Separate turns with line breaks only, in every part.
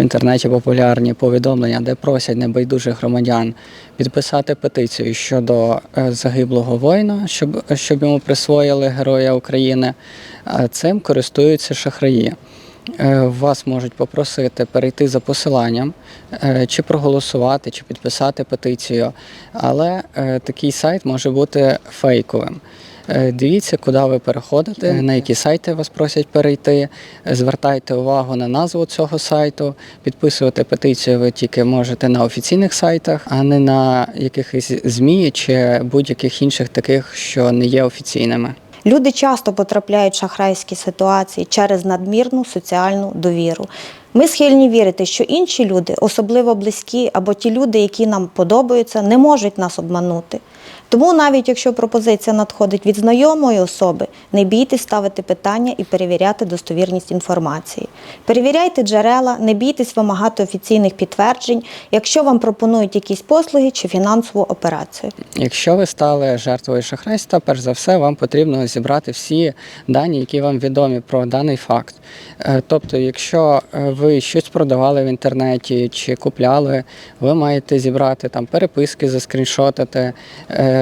В інтернеті популярні повідомлення, де просять небайдужих громадян підписати петицію щодо е, загиблого воїна, щоб, щоб йому присвоїли Героя України. Е, Цим користуються шахраї. Е, Вас можуть попросити перейти за посиланням, чи проголосувати, чи підписати петицію, але такий сайт може бути фейковим. Е, Дивіться, куди ви переходите, на які сайти вас просять перейти. Звертайте увагу на назву цього сайту. Підписувати петицію ви тільки можете на офіційних сайтах, а не на якихось ЗМІ чи будь-яких інших таких, що не є офіційними.
Люди часто потрапляють в шахрайські ситуації через надмірну соціальну довіру. Ми схильні вірити, що інші люди, особливо близькі, або ті люди, які нам подобаються, не можуть нас обманути. Тому навіть якщо пропозиція надходить від знайомої особи, не бійтесь ставити питання і перевіряти достовірність інформації. Перевіряйте джерела, не бійтесь вимагати офіційних підтверджень, якщо вам пропонують якісь послуги чи фінансову операцію.
Якщо ви стали жертвою шахрайства, перш за все вам потрібно зібрати всі дані, які вам відомі про даний факт. Е, Тобто, якщо е, ви щось продавали в інтернеті чи купляли, ви маєте зібрати там переписки, заскріншотити, е,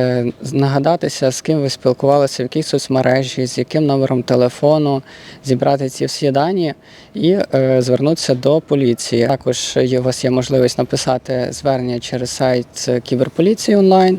нагадатися, з ким ви спілкувалися, в якій соцмережі, з яким номером телефону, зібрати ці всі дані і е, звернутися до поліції. Також у вас є можливість написати звернення через сайт е, кіберполіції онлайн.